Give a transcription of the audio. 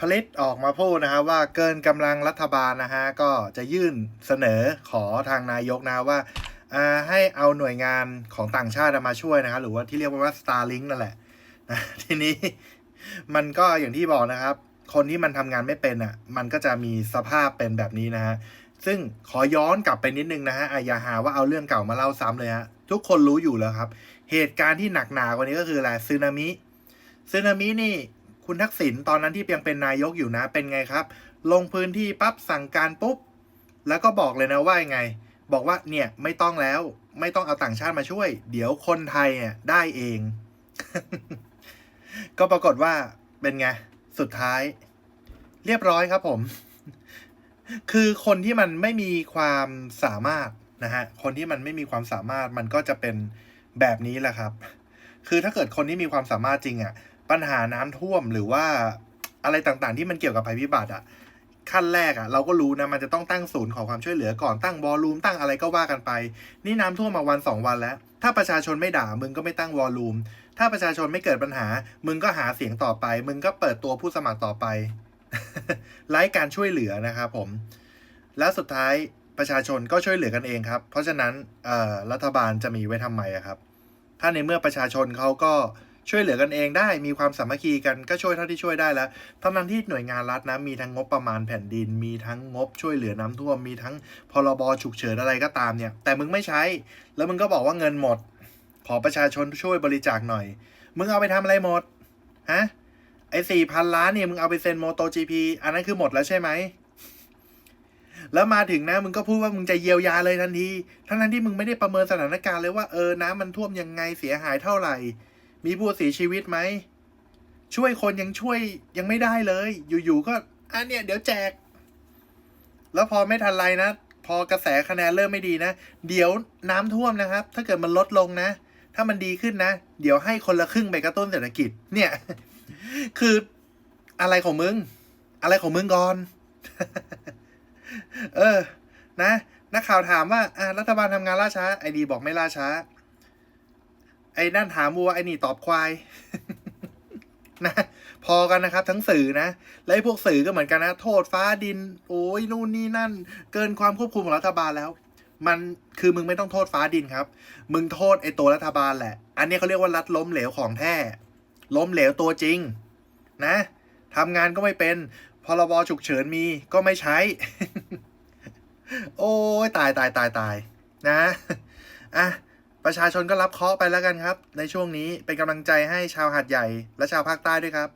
ผลิตออกมาพูดนะครับว่าเกินกำลังรัฐบาลนะฮะก็จะยื่นเสนอขอทางนายกนะว่าให้เอาหน่วยงานของต่างชาติมาช่วยนะครับหรือว่าที่เรียกว่า Starlink นั่นแหละนะทีนี้มันก็อย่างที่บอกนะครับ คนที่มันทำงานไม่เป็นอะ มันก็จะมีสภาพเป็นแบบนี้นะฮะซึ่งขอย้อนกลับไปนิดนึงนะฮะอะอย่าหาว่าเอาเรื่องเก่ามาเล่าซ้ำเลยฮะทุกคนรู้อยู่แล้วครับ เหตุการณ์ที่หนักหนากว่านี้ก็คืออะไรซึนามิซึนามินี่ คุณทักษิณตอนนั้นที่ยังเป็นนายกอยู่นะ เป็นไงครับ ลงพื้นที่ปั๊บสั่งการปุ๊บ แล้วก็บอกเลยนะว่ายังไง บอกว่าเนี่ยไม่ต้องแล้วไม่ต้องเอาต่างชาติมาช่วย เดี๋ยวคนไทยเนี่ยได้เอง ก็ปรากฏว่าเป็นไง สุดท้าย เรียบร้อยครับผม คือคนที่มันไม่มีความสามารถนะฮะ คนที่มันไม่มีความสามารถมันก็จะเป็นแบบนี้แหละครับ คือถ้าเกิดคนที่มีความสามารถจริงอะ่ะ ปัญหาน้ำท่วมหรือว่าอะไรต่างๆ ที่มันเกี่ยวกับภัยพิบัติอะ่ะขั้นแรกอะ่ะเราก็รู้นะมันจะต้องตั้งศูนย์ขอความช่วยเหลือก่อนตั้งวอลลุ่มตั้งอะไรก็ว่ากันไป นี่น้ำท่วมมาวันสองวันแล้ว ถ้าประชาชนไม่ด่ามึงก็ไม่ตั้งวอลลุ่มถ้าประชาชนไม่เกิดปัญหา มึงก็หาเสียงต่อไป มึงก็เปิดตัวผู้สมัครต่อไปไร้การช่วยเหลือนะครับผม แล้วสุดท้ายประชาชนก็ช่วยเหลือกันเองครับ เพราะฉะนั้นเอ่อรัฐบาลจะมีไว้ทำไมอะครับ ถ้าในเมื่อประชาชนเขาก็ ช่วยเหลือกันเองได้ มีความสามัคคีกันก็ช่วยเท่าที่ช่วยได้แล้วทั้งนั้นที่หน่วยงานรัฐนะมีทั้งงบประมาณแผ่นดิน มีทั้งงบช่วยเหลือน้ำท่วม มีทั้งพรบฉุกเฉินอะไรก็ตามเนี่ย แต่มึงไม่ใช้ แล้วมึงก็บอกว่าเงินหมด ขอประชาชนช่วยบริจาคหน่อย มึงเอาไปทำอะไรหมด ฮะ ไอ้สี่พันล้านเนี่ยมึงเอาไปเซ็นโมโตจีพีอันนั้นคือหมดแล้วใช่ไหมแล้วมาถึงนะมึงก็พูดว่ามึงจะเยียวยาเลยทันที ทั้งนั้นที่มึงไม่ได้ประเมินสถานการณ์เลยว่าเออน้ำมันท่วมยังไงเสียหายเท่าไหร่ มีผู้เสียชีวิตไหม ช่วยคนยังช่วยยังไม่ได้เลย อยู่ๆก็อันเนี่ยเดี๋ยวแจก แล้วพอไม่ทันไรนะ พอกระแสคะแนนเริ่มไม่ดีนะ เดี๋ยวน้ำท่วมนะครับ ถ้าเกิดมันลดลงนะ ถ้ามันดีขึ้นนะ เดี๋ยวให้คนละครึ่งไปกระตุ้นเศรษฐกิจ เนี่ย คืออะไรของมึง อะไรของมึงก่อน เออ นะ นักข่าวถามว่าอะรัฐบาลทำงานล่าช้า ไอดีบอกไม่ล่าช้า ไอ้นั่นถามวัวไอ้นี่ตอบควายนะพอกันนะครับ ทั้งสื่อนะ และไอ้พวกสื่อก็เหมือนกันนะ โทษฟ้าดิน โอ้ยนู่นนี่นั่น เกินความควบคุมของรัฐบาลแล้ว มันคือมึงไม่ต้องโทษฟ้าดินครับ มึงโทษไอ้ตัวรัฐบาลแหละ อันนี้เขาเรียกว่ารัฐล้มเหลวของแท้ ล้มเหลวตัวจริง นะทำงานก็ไม่เป็นพรบฉุกเฉินมีก็ไม่ใช้ โอ้ยตายตายตายตายนะอะ ประชาชนก็รับเคาะไปแล้วกันครับ ในช่วงนี้เป็นกำลังใจให้ชาวหาดใหญ่และชาวภาคใต้ด้วยครับ